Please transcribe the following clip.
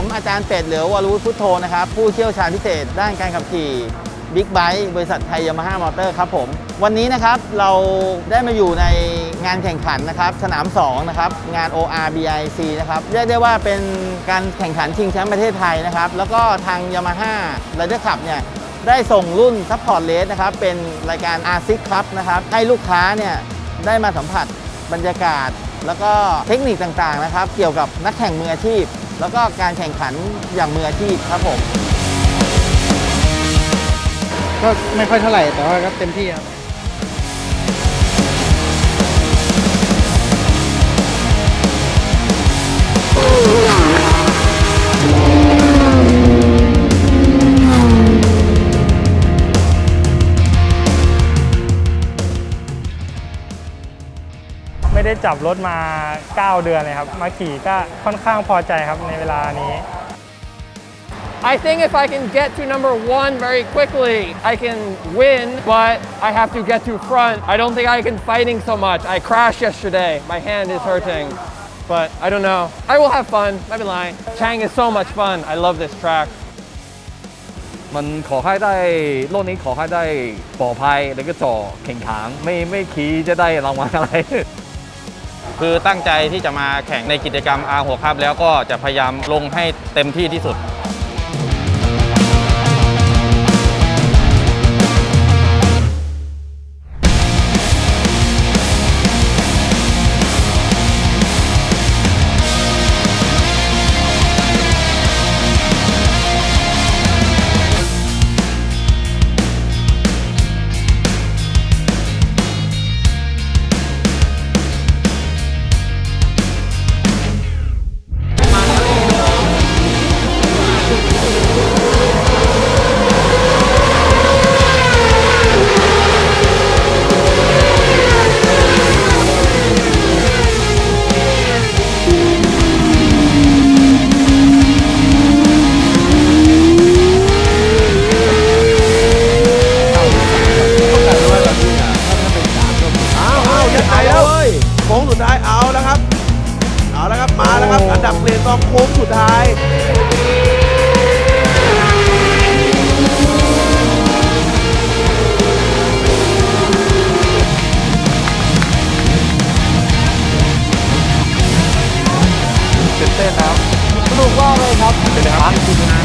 มอาจารย์เป็ดหรือวรวุฒิพุทโธนะครับ ผู้เชี่ยวชาญพิเศษด้านการขับขี่บิ๊กไบค์บริษัทไทยยามาฮ่ามอเตอร์ครับผม วันนี้นะครับเราได้มาอยู่ในงานแข่งขันนะครับ สนาม 2 นะครับ งาน ORBIC นะครับ เรียกได้ว่าเป็นการแข่งขันชิงแชมป์ประเทศไทยนะครับ แล้วก็ทางยามาฮ่าไรเดอร์ขับเนี่ยได้ส่งรุ่นซัพพอร์ตเลสนะครับ เป็นรายการ R6 ครับนะครับ ให้ลูกค้าเนี่ยได้มาสัมผัสบรรยากาศ แล้วก็เทคนิคต่างๆนะครับ เกี่ยวกับนักแข่งมืออาชีพ แล้วก็การแข่งขันอย่างมืออาชีพครับผม ก็ไม่ค่อยเท่าไหร่แต่ว่าก็เต็มที่ครับ ไม่ได้จับรถมา 9 เดือนเลยครับ มาขี่ก็ค่อนข้างพอใจครับในเวลานี้ I think if I can get to number one very quickly, I can win, but I have to get to front. I don't think I can fighting so much. I crashed yesterday. My hand is hurting. But I don't know. I will have fun. I've been lying. Chang is so much fun. I love this track. มันขอให้ได้โลกนี้ขอให้ได้ปลอดภัยแล้วก็จ่อแข่งขันไม่ไม่ขี่จะได้รางวัลอะไร คือตั้งใจที่จะมาแข่งในกิจกรรม R6 ครับแล้วก็จะพยายามลงให้เต็มที่ที่สุด เอาละครับมาแล้วครับอันดับเปลี่ยญทองโค้งสุดท้ายเต้นแล้วสนุกมากเลยครับเป็นไงครับ